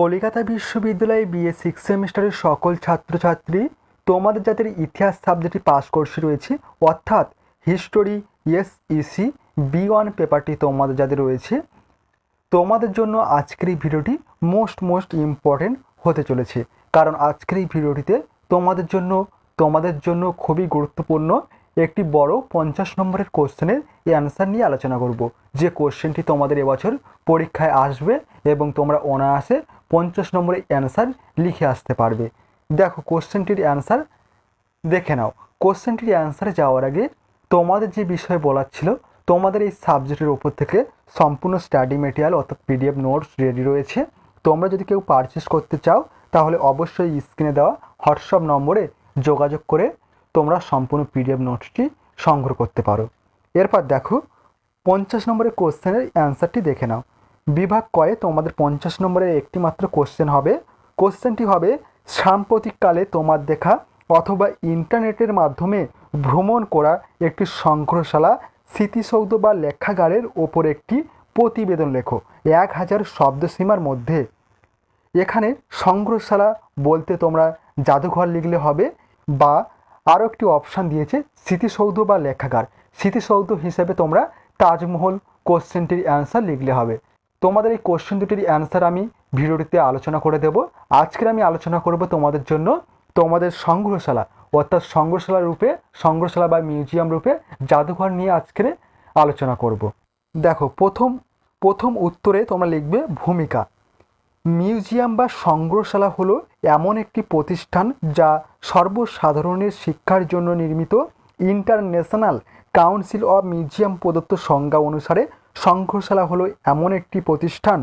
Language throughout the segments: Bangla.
কলকাতা বিশ্ববিদ্যালয়ে বিএ সিক্স সেমিস্টারের সকল ছাত্রছাত্রী তোমাদের যাদের ইতিহাস সাবজেক্টে পাস কোর্সে রয়েছে, অর্থাৎ history S EC B one পেপারটি তোমাদের যাদের রয়েছে। তোমাদের জন্য আজকের এই ভিডিওটি মোস্ট মোস্ট ইম্পর্টেন্ট হতে চলেছে। কারণ আজকের এই ভিডিওটিতে তোমাদের জন্য তোমাদের জন্য খুবই গুরুত্বপূর্ণ একটি বড় পঞ্চাশ নম্বরের কোশ্চেনের এই অ্যান্সার নিয়ে আলোচনা করব। যে কোশ্চেনটি তোমাদের এবছর পরীক্ষায় আসবে এবং তোমরা অনায়াসে পঞ্চাশ নম্বরের অ্যান্সার লিখে আসতে পারবে। দেখো কোশ্চেনটির অ্যান্সার দেখে নাও। কোশ্চেনটির অ্যান্সারে যাওয়ার আগে তোমাদের যে বিষয় বলার ছিল, তোমাদের এই সাবজেক্টের উপর থেকে সম্পূর্ণ স্টাডি মেটেরিয়াল অর্থাৎ পিডিএফ, নোটস রেডি রয়েছে। তোমরা যদি কেউ পারচেস করতে চাও, তাহলে অবশ্যই স্ক্রিনে দেওয়া হোয়াটসঅ্যাপ নম্বরে যোগাযোগ করে তোমরা সম্পূর্ণ পিডিএফ, নোটসটি সংগ্রহ করতে পারো। এরপর দেখো পঞ্চাশ নম্বরের কোশ্চেনের অ্যান্সারটি দেখে নাও। বিভাগ কয়ে তোমাদের পঞ্চাশ নম্বরের একটি মাত্র কোশ্চেন হবে। কোশ্চেনটি হবে, সাম্প্রতিককালে তোমার দেখা অথবা ইন্টারনেটের মাধ্যমে ভ্রমণ করা একটি সংগ্রহশালা, স্মৃতিসৌধ বা লেখাগারের ওপর একটি প্রতিবেদন লেখো, এক হাজার শব্দসীমার মধ্যে। এখানে সংগ্রহশালা বলতে তোমরা জাদুঘর লিখলে হবে বা আরও একটি অপশান দিয়েছে স্মৃতিসৌধ বা লেখাগার। স্মৃতিসৌধ হিসেবে তোমরা তাজমহল কোশ্চেনটির অ্যান্সার লিখলে হবে। তোমাদের এই কোশ্চেন দুটির অ্যান্সার আমি ভিডিওটিতে আলোচনা করে দেব। আজকের আমি আলোচনা করব তোমাদের জন্য তোমাদের সংগ্রহশালা, অর্থাৎ সংগ্রহশালা রূপে, সংগ্রহশালা বা মিউজিয়াম রূপে জাদুঘর নিয়ে আজকের আলোচনা করব। দেখো, প্রথম প্রথম উত্তরে তোমরা লিখবে ভূমিকা। মিউজিয়াম বা সংগ্রহশালা হলো এমন একটি প্রতিষ্ঠান যা সর্বসাধারণের শিক্ষার জন্য নির্মিত ইন্টারন্যাশনাল কাউন্সিল অফ মিউজিয়াম প্রদত্ত সংজ্ঞা অনুসারে সংগ্রহশালা হলো এমন একটি প্রতিষ্ঠান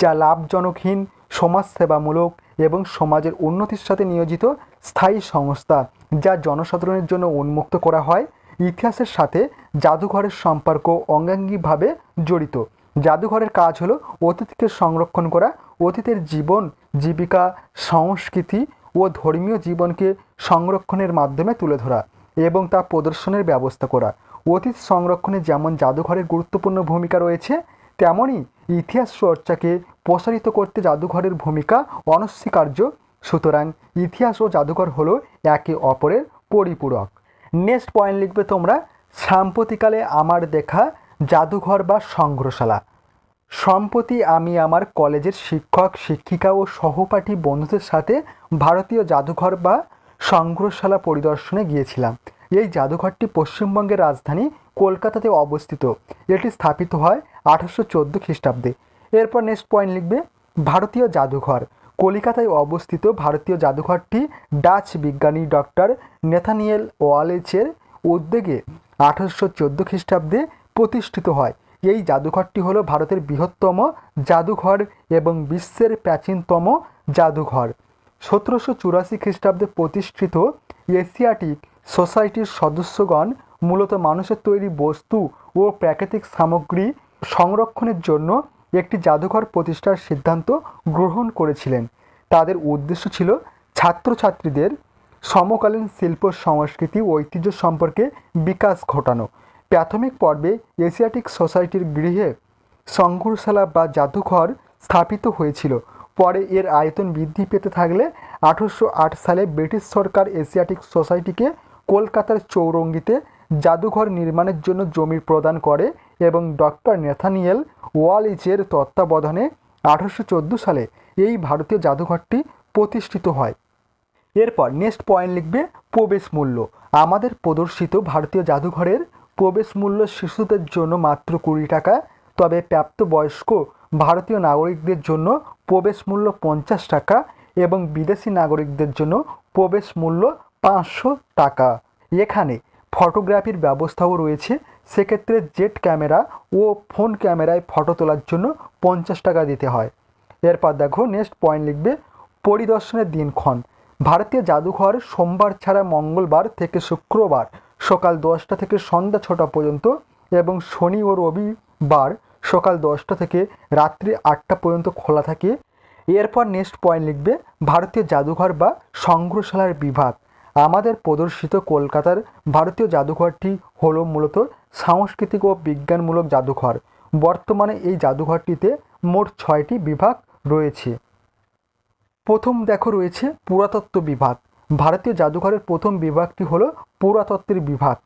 যা লাভজনকহীন, সমাজসেবামূলক এবং সমাজের উন্নতির সাথে নিয়োজিত স্থায়ী সংস্থা, যা জনসাধারণের জন্য উন্মুক্ত করা হয়, ইতিহাসের সাথে জাদুঘরের সম্পর্ক অঙ্গাঙ্গিভাবে জড়িত। জাদুঘরের কাজ হলো অতীতকে সংরক্ষণ করা, অতীতের জীবন, জীবিকা, সংস্কৃতি ও ধর্মীয় জীবনকে সংরক্ষণের মাধ্যমে তুলে ধরা এবং তা প্রদর্শনের ব্যবস্থা করা। অতীত সংরক্ষণে যেমন জাদুঘরের গুরুত্বপূর্ণ ভূমিকা রয়েছে তেমনই ইতিহাস চর্চাকে প্রসারিত করতে জাদুঘরের ভূমিকা অনস্বীকার্য। সুতরাং ইতিহাস ও জাদুঘর হলো একে অপরের পরিপূরক। নেক্সট পয়েন্ট লিখবে তোমরা সাম্প্রতিকালে আমার দেখা জাদুঘর বা সংগ্রহশালা। সম্প্রতি আমি আমার কলেজের শিক্ষক, শিক্ষিকা ও সহপাঠী বন্ধুদের সাথে ভারতীয় জাদুঘর বা সংগ্রহশালা পরিদর্শনে গিয়েছিলাম। এই জাদুঘরটি পশ্চিমবঙ্গের রাজধানী কলকাতাতে অবস্থিত। এটি স্থাপিত হয় আঠারোশো চোদ্দ খ্রিস্টাব্দে। এরপর নেক্সট পয়েন্ট লিখবে, ভারতীয় জাদুঘর। কলিকাতায় অবস্থিত ভারতীয় জাদুঘরটি ডাচ বিজ্ঞানী ডক্টর নেথানিয়েল ওয়ালেচের উদ্যোগে আঠারোশো চোদ্দ খ্রিস্টাব্দে প্রতিষ্ঠিত হয়। এই জাদুঘরটি হলো ভারতের বৃহত্তম জাদুঘর এবং বিশ্বের প্রাচীনতম জাদুঘর। সতেরোশো চুরাশি খ্রিস্টাব্দে প্রতিষ্ঠিত এশিয়াটিক সোসাইটির সদস্যগণ মূলত মানুষের তৈরি বস্তু ও প্রাকৃতিক সামগ্রী সংরক্ষণের জন্য একটি জাদুঘর প্রতিষ্ঠার সিদ্ধান্ত গ্রহণ করেছিলেন। তাদের উদ্দেশ্য ছিল ছাত্রছাত্রীদের সমকালীন শিল্প, সংস্কৃতি ও ঐতিহ্য সম্পর্কে বিকাশ ঘটানো। প্রাথমিক পর্বে এশিয়াটিক সোসাইটির গৃহে সংগ্রহশালা বা জাদুঘর স্থাপিত হয়েছিল। পরে এর আয়তন বৃদ্ধি পেতে থাকলে আঠারোশো সালে ব্রিটিশ সরকার এশিয়াটিক সোসাইটিকে কলকাতার চৌরঙ্গিতে জাদুঘর নির্মাণের জন্য জমি প্রদান করে এবং ডক্টর নেথানিয়েল ওয়ালিচের তত্ত্বাবধানে আঠারোশো চোদ্দ সালে এই ভারতীয় জাদুঘরটি প্রতিষ্ঠিত হয়। এরপর নেক্সট পয়েন্ট লিখবে প্রবেশ মূল্য। আমাদের প্রদর্শিত ভারতীয় জাদুঘরের প্রবেশ মূল্য শিশুদের জন্য মাত্র কুড়ি টাকা, তবে প্রাপ্তবয়স্ক ভারতীয় নাগরিকদের জন্য প্রবেশ মূল্য পঞ্চাশ টাকা এবং বিদেশি নাগরিকদের জন্য প্রবেশ মূল্য পাঁচশো টাকা। এখানে ফটোগ্রাফির ব্যবস্থাও রয়েছে। সেক্ষেত্রে জেট ক্যামেরা ও ফোন ক্যামেরায় ফটো তোলার জন্য পঞ্চাশ টাকা দিতে হয়। এরপর দেখো নেক্সট পয়েন্ট লিখবে, পরিদর্শনের দিনক্ষণ। ভারতীয় জাদুঘর সোমবার ছাড়া মঙ্গলবার থেকে শুক্রবার সকাল দশটা থেকে সন্ধ্যা ছটা পর্যন্ত এবং শনি ও রবিবার সকাল দশটা থেকে রাত্রি আটটা পর্যন্ত খোলা থাকে। এরপর নেক্সট পয়েন্ট লিখবে, ভারতীয় জাদুঘর বা সংগ্রহশালার বিভাগ। আমাদের প্রদর্শিত কলকাতার ভারতীয় জাদুঘরটি হলো মূলত সাংস্কৃতিক ও বিজ্ঞানমূলক জাদুঘর। বর্তমানে এই জাদুঘরটিতে মোট ছয়টি বিভাগ রয়েছে। প্রথম দেখো রয়েছে পুরাতত্ত্ব বিভাগ। ভারতীয় জাদুঘরের প্রথম বিভাগটি হলো পুরাতত্ত্বের বিভাগ।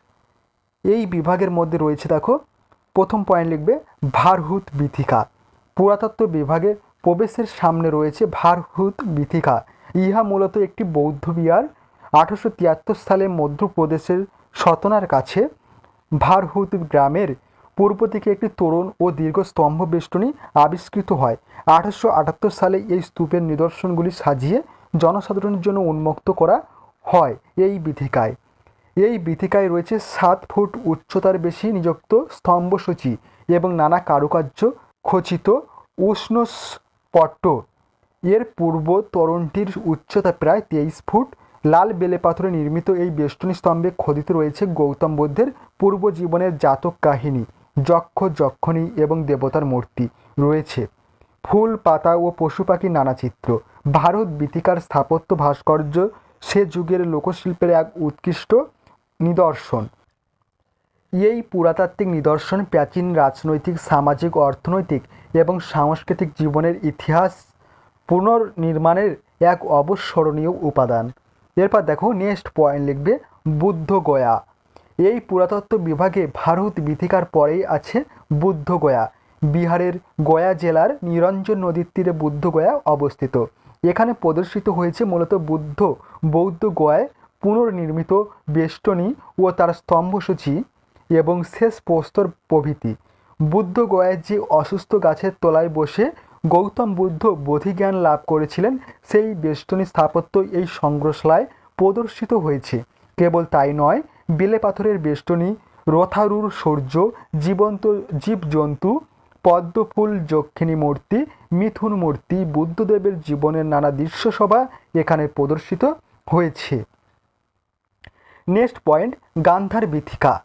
এই বিভাগের মধ্যে রয়েছে দেখো, প্রথম পয়েন্ট লিখবে ভারহুত বিথিকা। পুরাতত্ত্ব বিভাগের প্রবেশের সামনে রয়েছে ভারহুত বিথিকা। ইহা মূলত একটি বৌদ্ধ বিহার আঠারোশো তিয়াত্তর সালে মধ্যপ্রদেশের সতনার কাছে ভারহুত গ্রামের পূর্ব দিকে একটি তরুণ ও দীর্ঘ স্তম্ভ বেষ্টনী আবিষ্কৃত হয়। আঠারোশো আটাত্তর সালে এই স্তূপের নিদর্শনগুলি সাজিয়ে জনসাধারণের জন্য উন্মুক্ত করা হয় এই বিথিকায় এই বিথিকায় রয়েছে সাত ফুট উচ্চতার বেশি নিযুক্ত স্তম্ভসূচি এবং নানা কারুকার্য, খচিত উষ্ণ পট্ট এর পূর্ব তরণটির উচ্চতা প্রায় তেইশ ফুট লাল বেলে পাথরে নির্মিত এই বেষ্টনী স্তম্ভে খোদিত রয়েছে গৌতম বুদ্ধের পূর্ব জীবনের জাতক কাহিনী, যক্ষ, যক্ষণী এবং দেবতার মূর্তি। রয়েছে ফুল, পাতা ও পশু পাখির নানা চিত্র। ভারত বীতিকার স্থাপত্য ভাস্কর্য, সে যুগের লোকশিল্পের এক উৎকৃষ্ট নিদর্শন। এই পুরাতাত্ত্বিক নিদর্শন প্রাচীন রাজনৈতিক, সামাজিক, অর্থনৈতিক এবং সাংস্কৃতিক জীবনের ইতিহাস পুনর্নির্মাণের এক অবস্মরণীয় উপাদান। এরপর দেখো নেক্সট পয়েন্ট লিখবে বুদ্ধ গয়া। এই পুরাতত্ত্ব বিভাগে ভারত বিথিকার পরেই আছে বুদ্ধ গয়া। বিহারের গয়া জেলার নিরঞ্জন নদীর তীরে বুদ্ধ গয়া অবস্থিত। এখানে প্রদর্শিত হয়েছে মূলত বুদ্ধ বৌদ্ধ গয়ায় পুনর্নির্মিত বেষ্টনী ও তার স্তম্ভসূচি এবং শেষ প্রস্তর প্রভৃতি। বুদ্ধ গয়ায় যে অসুস্থ গাছের তলায় বসে গৌতম বুদ্ধ বোধিজ্ঞান লাভ করেছিলেন, সেই বেষ্টনী স্থাপত্য এই সংগ্রহশালায় প্রদর্শিত হয়েছে। কেবল তাই নয়, বেলে পাথরের বেষ্টনী, রথারুর সূর্য, জীবন্ত জীবজন্তু, পদ্মফুল যক্ষিণী মূর্তি, মিথুন মূর্তি, বুদ্ধদেবের জীবনের নানা দৃশ্যসভা এখানে প্রদর্শিত হয়েছে। নেক্সট পয়েন্ট, গান্ধার বিথিকা।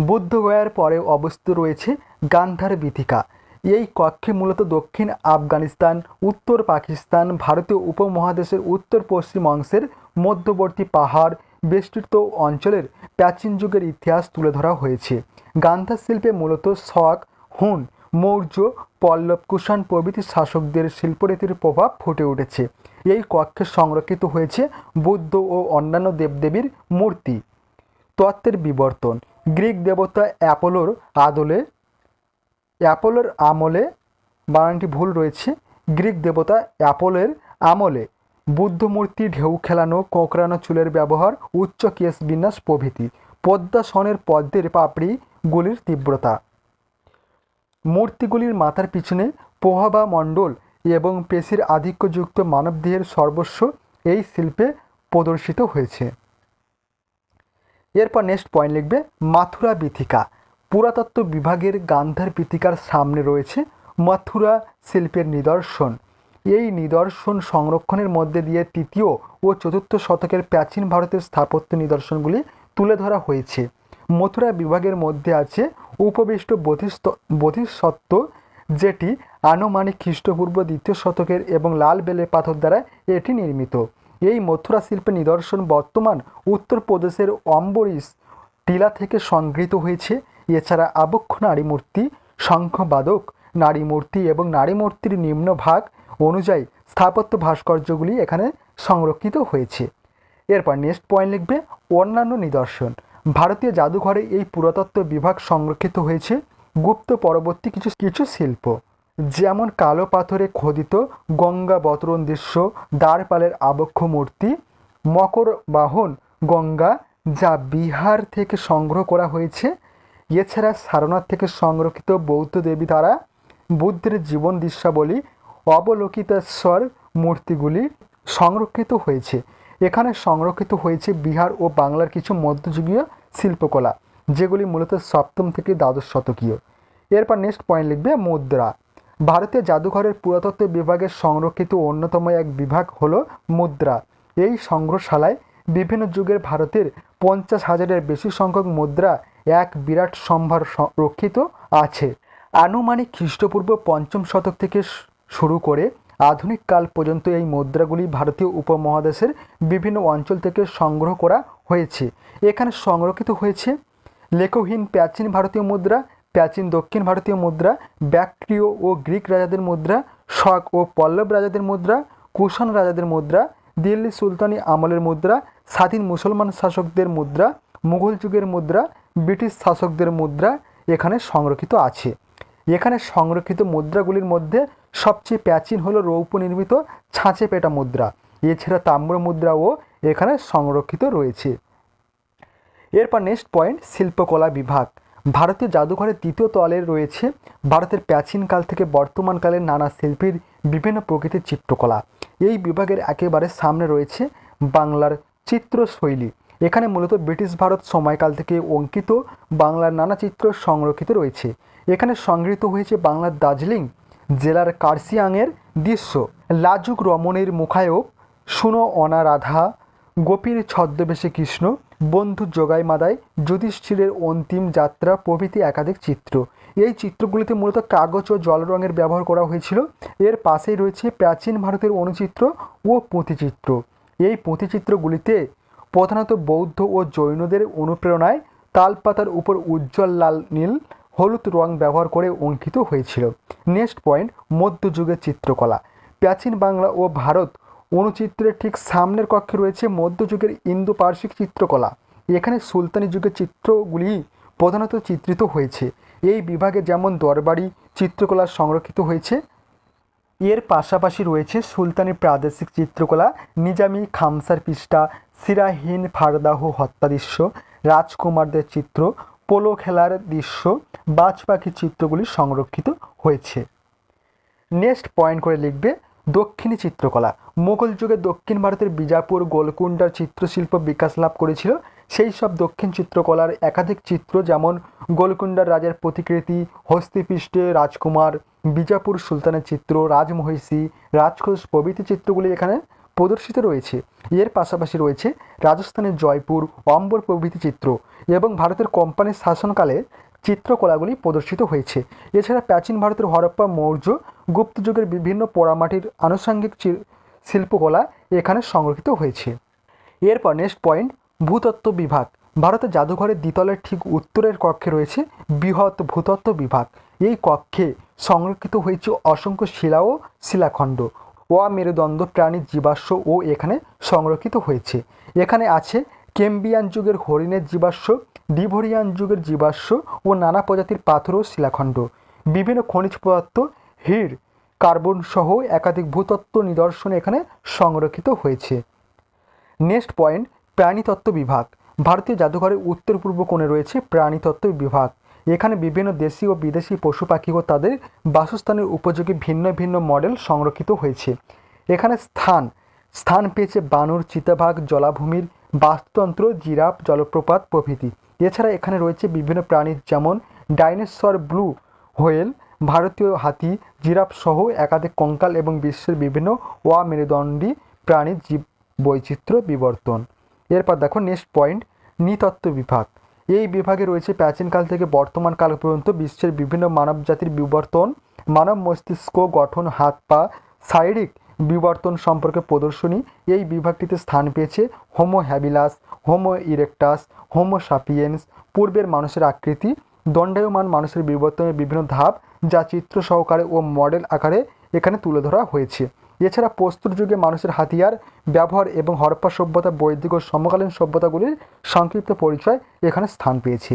বুদ্ধগয়ার পরে অবস্থিত রয়েছে গান্ধার বিথিকা। এই কক্ষে মূলত দক্ষিণ আফগানিস্তান, উত্তর পাকিস্তান, ভারতীয় উপমহাদেশের উত্তর পশ্চিম অংশের মধ্যবর্তী পাহাড় বেষ্টিত অঞ্চলের প্রাচীন যুগের ইতিহাস তুলে ধরা হয়েছে। গান্ধার শিল্পে মূলত শক, হুন, মৌর্য, পল্লব, কুষাণ প্রভৃতি শাসকদের শিল্পরীতির প্রভাব ফুটে উঠেছে। এই কক্ষে সংরক্ষিত হয়েছে বুদ্ধ ও অন্যান্য দেবদেবীর মূর্তি। তত্ত্বের বিবর্তন, গ্রিক দেবতা অ্যাপোলোর আদলে অ্যাপোলোর আমলে, বানানটি ভুল রয়েছে। গ্রিক দেবতা অ্যাপোলের আমলে বুদ্ধ মূর্তি ঢেউ খেলানো, কোঁকড়ানো চুলের ব্যবহার, উচ্চ কেশ বিন্যাস প্রভৃতি। পদ্মাসনের পদ্মের পাপড়িগুলির তীব্রতা। মূর্তিগুলির মাথার পিছনে পোহাবা মণ্ডল এবং পেশির আধিক্যযুক্ত মানবদেহের সর্বস্ব এই শিল্পে প্রদর্শিত হয়েছে। এরপর নেক্সট পয়েন্ট লিখবে, মাথুরা বিথিকা। পুরাতত্ত্ব বিভাগের গান্ধার বিথিকার সামনে রয়েছে মথুরা শিল্পের নিদর্শন। এই নিদর্শন সংরক্ষণের মধ্যে দিয়ে তৃতীয় ও চতুর্থ শতকের প্রাচীন ভারতের স্থাপত্য নিদর্শনগুলি তুলে ধরা হয়েছে। মথুরা বিভাগের মধ্যে আছে উপবিষ্ট বোধিস্ত বোধিসত্ত্ব যেটি আনুমানিক খ্রিস্টপূর্ব দ্বিতীয় শতকের এবং লাল বেলে পাথর দ্বারা এটি নির্মিত। এই মথুরা শিল্পের নিদর্শন বর্তমান উত্তরপ্রদেশের অম্বরীশ টিলা থেকে সংগৃহীত হয়েছে। এছাড়া আবক্ষ নারী মূর্তি শঙ্খবাদক নারী মূর্তি এবং নারী মূর্তির নিম্ন ভাগ অনুযায়ী স্থাপত্য ভাস্কর্যগুলি এখানে সংরক্ষিত হয়েছে। এরপর নেক্সট পয়েন্ট লিখবে, অন্যান্য নিদর্শন। ভারতীয় জাদুঘরে এই পুরাতত্ত্ব বিভাগ সংরক্ষিত হয়েছে। গুপ্ত পরবর্তী কিছু কিছু শিল্প, যেমন কালো পাথরে খোদিত গঙ্গা বতরণ দৃশ্য, দ্বারপালের আবক্ষ মূর্তি মকর বাহন গঙ্গা, যা বিহার থেকে সংগ্রহ করা হয়েছে। এছাড়া সারনাথ থেকে সংরক্ষিত বৌদ্ধ দেবী দ্বারা বুদ্ধের জীবন দৃশ্যাবলী অবলোকিতেশ্বর মূর্তিগুলি সংরক্ষিত হয়েছে। এখানে সংরক্ষিত হয়েছে বিহার ও বাংলার কিছু মধ্যযুগীয় শিল্পকলা, যেগুলি মূলত সপ্তম থেকে দ্বাদশ শতকীয়। এরপর নেক্সট পয়েন্ট লিখবে মুদ্রা। ভারতীয় জাদুঘরের পুরাতত্ত্ব বিভাগের সংরক্ষিত অন্যতম এক বিভাগ হলো মুদ্রা। এই সংগ্রহশালায় বিভিন্ন যুগের ভারতের পঞ্চাশ হাজারের বেশি সংখ্যক মুদ্রা এক বিরাট সম্ভার রক্ষিত আছে। আনুমানিক খ্রিস্টপূর্ব পঞ্চম শতক থেকে শুরু করে আধুনিক কাল পর্যন্ত এই মুদ্রাগুলি ভারতীয় উপমহাদেশের বিভিন্ন অঞ্চল থেকে সংগ্রহ করা হয়েছে। এখানে সংরক্ষিত হয়েছে লেখহীন প্রাচীন ভারতীয় মুদ্রা, প্রাচীন দক্ষিণ ভারতীয় মুদ্রা, ব্যাক্ট্রিয় ও গ্রিক রাজাদের মুদ্রা, শক ও পল্লব রাজাদের মুদ্রা, কুষাণ রাজাদের মুদ্রা, দিল্লি সুলতানি আমলের মুদ্রা, স্বাধীন মুসলমান শাসকদের মুদ্রা, মুঘল যুগের মুদ্রা ব্রিটিশ শাসকদের মুদ্রা এখানে সংরক্ষিত আছে। এখানে সংরক্ষিত মুদ্রাগুলির মধ্যে সবচেয়ে প্রাচীন হলো রৌপ্য নির্মিত ছাঁচে পেটা মুদ্রা। এছাড়া তাম্র মুদ্রাও এখানে সংরক্ষিত রয়েছে। এরপর নেক্সট পয়েন্ট শিল্পকলা বিভাগ। ভারতীয় জাদুঘরের তৃতীয় তলে রয়েছে ভারতের প্রাচীনকাল থেকে বর্তমানকালের নানা শিল্পীর বিভিন্ন প্রকৃতির চিত্রকলা। এই বিভাগের একেবারে সামনে রয়েছে বাংলার চিত্রশৈলী। এখানে মূলত ব্রিটিশ ভারত সময়কাল থেকে অঙ্কিত বাংলার নানা চিত্র সংরক্ষিত রয়েছে। এখানে সংগৃহীত হয়েছে বাংলার দার্জিলিং জেলার কার্সিয়াংয়ের দৃশ্য। লাজুক রমণীর মুখায়ব শুনো অনারাধা, গোপীর ছদ্মবেশে কৃষ্ণ, বন্ধু যোগাই মাদায় যুধিষ্ঠিরের অন্তিম যাত্রা, প্রভৃতি একাধিক চিত্র। এই চিত্রগুলিতে মূলত কাগজ ও জল রঙের ব্যবহার করা হয়েছিল। এর পাশেই রয়েছে প্রাচীন ভারতের অনুচিত্র ও পুঁথিচিত্র। এই পুঁথিচিত্রগুলিতে প্রধানত বৌদ্ধ ও জৈনদের অনুপ্রেরণায় তালপাতার উপর উজ্জ্বল লাল নীল, হলুদ রং ব্যবহার করে অঙ্কিত হয়েছিল। নেক্সট পয়েন্ট, মধ্যযুগের চিত্রকলা। প্রাচীন বাংলা ও ভারত অনুচিত্রের ঠিক সামনের কক্ষে রয়েছে মধ্যযুগের ইন্দো পার্শ্বিক চিত্রকলা। এখানে সুলতানি যুগের চিত্রগুলি প্রধানত চিত্রিত হয়েছে। এই বিভাগে যেমন দরবারি, চিত্রকলা সংরক্ষিত হয়েছে এর পাশাপাশি রয়েছে সুলতানি প্রাদেশিক চিত্রকলা, নিজামি খামসার পৃষ্ঠা, সিরাহীন ফারদাহ হত্যা দৃশ্য, রাজকুমারদের চিত্র, পোলো খেলার দৃশ্য, বাজ পাখির চিত্রগুলি সংরক্ষিত হয়েছে। নেক্সট পয়েন্ট করে লিখবে দক্ষিণী চিত্রকলা। মোগল যুগে দক্ষিণ ভারতের বিজাপুর গোলকুন্ডার চিত্রশিল্প বিকাশ লাভ করেছিল। সেই সব দক্ষিণ চিত্রকলার একাধিক চিত্র যেমন গোলকুন্ডার রাজার প্রতিকৃতি, হস্তিপৃষ্ঠে রাজকুমার, বিজাপুর সুলতানের চিত্র, রাজমহিষী রাজখোষ প্রভৃতি চিত্রগুলি এখানে প্রদর্শিত রয়েছে। এর পাশাপাশি রয়েছে রাজস্থানের জয়পুর অম্বর প্রভৃতি চিত্র এবং ভারতের কোম্পানির শাসনকালে চিত্রকলাগুলি প্রদর্শিত হয়েছে। এছাড়া প্রাচীন ভারতের হরপ্পা মৌর্য গুপ্ত যুগের বিভিন্ন পোড়ামাটির আনুষঙ্গিক শিল্পকলা এখানে সংরক্ষিত হয়েছে। এরপর নেক্সট পয়েন্ট ভূতত্ত্ব বিভাগ। ভারতের জাদুঘরের দ্বিতলের ঠিক উত্তরের কক্ষে রয়েছে বৃহৎ ভূতত্ত্ব বিভাগ। এই কক্ষে সংরক্ষিত হয়েছে অসংখ্য শিলা ও শিলাখণ্ড। মেরুদণ্ড প্রাণীর জীবাশ্ম ও এখানে সংরক্ষিত হয়েছে। এখানে আছে কেম্বিয়ান যুগের হরিণের জীবাশ্ম, ডিভোরিয়ান যুগের জীবাশ্ম ও নানা প্রজাতির পাথর ও শিলাখণ্ড। বিভিন্ন খনিজ পদার্থ, হির, কার্বন সহ একাধিক ভূতত্ত্ব নিদর্শন এখানে সংরক্ষিত হয়েছে। নেক্সট পয়েন্ট প্রাণীতত্ত্ব বিভাগ। ভারতীয় জাদুঘরের উত্তর পূর্ব কোণে রয়েছে প্রাণীতত্ত্ব বিভাগ। এখানে বিভিন্ন দেশি ও বিদেশি পশু পাখি ও তাদের বাসস্থানের উপযোগী ভিন্ন ভিন্ন মডেল সংরক্ষিত হয়েছে। এখানে স্থান। স্থান পেয়েছে বানর চিতাভাগ জলাভূমির, বাস্তুতন্ত্র, জিরাফ, জলপ্রপাত প্রভৃতি। এছাড়া এখানে রয়েছে বিভিন্ন প্রাণী যেমন ডাইনোসর ব্লু হোয়েল, ভারতীয় হাতি, জিরাফ সহ একাধিক কঙ্কাল এবং বিশ্বের বিভিন্ন ওয়া মেরুদণ্ডী প্রাণীর জীব বৈচিত্র্য বিবর্তন। এরপর দেখো নেক্সট পয়েন্ট নৃতত্ত্ব বিভাগ। এই বিভাগে রয়েছে প্রাচীনকাল থেকে বর্তমান কাল পর্যন্ত বিশ্বের বিভিন্ন মানব জাতির বিবর্তন, মানব মস্তিষ্ক গঠন, হাত পা, শারীরিক বিবর্তন সম্পর্কে প্রদর্শনী। এই বিভাগটিতে স্থান পেয়েছে homo habilis homo erectus homo sapiens পূর্বের মানুষের আকৃতি, দণ্ডায়মান মানুষের বিবর্তনের বিভিন্ন ধাপ যা চিত্র সহকারে ও মডেল আকারে এখানে তুলে ধরা হয়েছে। এছাড়া প্রস্তুর যুগে মানুষের হাতিয়ার, ব্যবহার এবং হরপ্পা সভ্যতা, বৈদিক ও সমকালীন সভ্যতাগুলির সংক্ষিপ্ত পরিচয় এখানে স্থান পেয়েছে।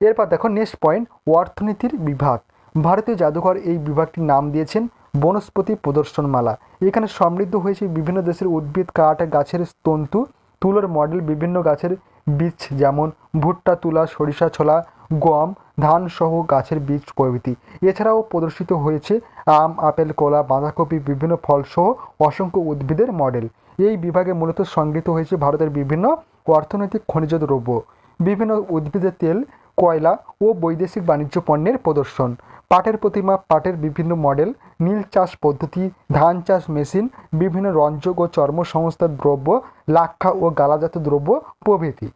এরপর দেখো নেক্সট পয়েন্ট অর্থনীতির বিভাগ। ভারতীয় জাদুঘর এই বিভাগটির নাম দিয়েছেন বনস্পতি প্রদর্শনমালা। এখানে সমৃদ্ধ হয়েছে বিভিন্ন দেশের উদ্ভিদ, কাঠ, গাছের তন্তু, তুলোর মডেল বিভিন্ন গাছের বীজ যেমন ভুট্টা, তুলা, সরিষা, ছোলা গম ধান সহ গাছের বীজ প্রভৃতি। এছাড়াও প্রদর্শিত হয়েছে আম, আপেল, কলা, বাঁধাকপি, বিভিন্ন ফলসহ অসংখ্য উদ্ভিদের মডেল। এই বিভাগে মূলত সংগৃহীত হয়েছে ভারতের বিভিন্ন অর্থনৈতিক খনিজ দ্রব্য, বিভিন্ন উদ্ভিদের তেল, কয়লা ও বৈদেশিক বাণিজ্য পণ্যের প্রদর্শন। পাটের প্রতিমা, পাটের বিভিন্ন মডেল, নীল চাষ পদ্ধতি, ধান চাষ মেশিন, বিভিন্ন রঞ্জক ও চর্ম সংস্থার দ্রব্য, লাক্ষা ও গালাজাত দ্রব্য প্রভৃতি।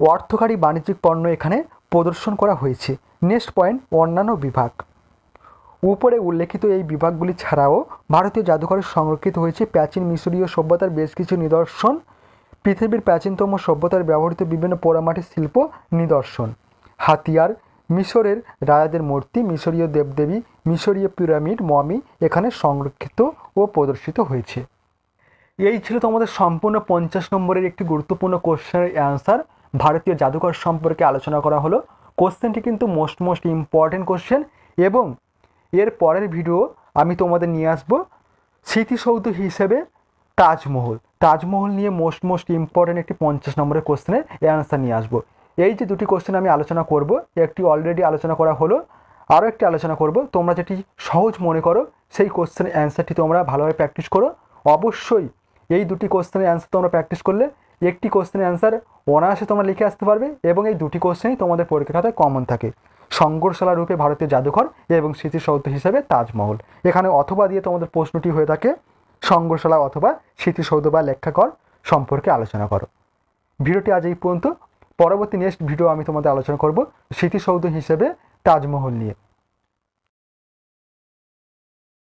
অর্থকারী বাণিজ্যিক পণ্য এখানে প্রদর্শন করা হয়েছে। নেক্সট পয়েন্ট, অন্যান্য বিভাগ। উপরে উল্লেখিত এই বিভাগগুলি ছাড়াও ভারতীয় জাদুঘরে সংরক্ষিত হয়েছে প্রাচীন মিশরীয় সভ্যতার বেশ কিছু নিদর্শন, পৃথিবীর প্রাচীনতম সভ্যতার ব্যবহৃত বিভিন্ন পোড়ামাটির শিল্প নিদর্শন। হাতিয়ার, মিশরের রাজাদের মূর্তি, মিশরীয় দেবদেবী, মিশরীয় পিরামিড, মমি এখানে সংরক্ষিত ও প্রদর্শিত হয়েছে। এই ছিল তোমাদের সম্পূর্ণ পঞ্চাশ নম্বরের একটি গুরুত্বপূর্ণ কোশ্চেনের অ্যান্সার ভারতীয় জাদুঘর সম্পর্কে আলোচনা করা হলো। কোশ্চেনটি কিন্তু মোস্ট মোস্ট ইম্পর্টেন্ট কোশ্চেন এবং এর পরের ভিডিও আমি তোমাদের নিয়ে আসব স্মৃতিসৌধ হিসেবে তাজমহল। তাজমহল নিয়ে মোস্ট মোস্ট ইম্পর্টেন্ট একটি পঞ্চাশ নম্বরের কোশ্চেনের অ্যান্সার নিয়ে আসব। এই যে দুটি কোশ্চেন আমি আলোচনা করব, একটি অলরেডি আলোচনা করা হলো, আরও একটি আলোচনা করব। তোমরা যেটি সহজ মনে করো, সেই কোশ্চেনের অ্যান্সারটি তোমরা ভালোভাবে প্র্যাকটিস করো। অবশ্যই এই দুটি কোশ্চেনের অ্যান্সার তোমরা প্র্যাকটিস করলে একটি কোশ্চেনের অ্যান্সার অনায়াসে তোমরা লিখে আসতে পারবে এবং এই দুটি কোশ্চেনই তোমাদের পরীক্ষা খাতায় কমন থাকে। সংঘর্ষশালা রূপে ভারতীয় জাদুঘর এবং স্মৃতিসৌধ হিসেবে তাজমহল। এখানে অথবা দিয়ে তোমাদের প্রশ্নটি হয়ে থাকে সংঘর্ষশালা অথবা স্মৃতিসৌধ বা লেখাকর সম্পর্কে আলোচনা করো। ভিডিওটি আজ এই পর্যন্ত। পরবর্তী নেক্সট ভিডিও আমি তোমাদের আলোচনা করব স্মৃতিসৌধ হিসেবে তাজমহল নিয়ে।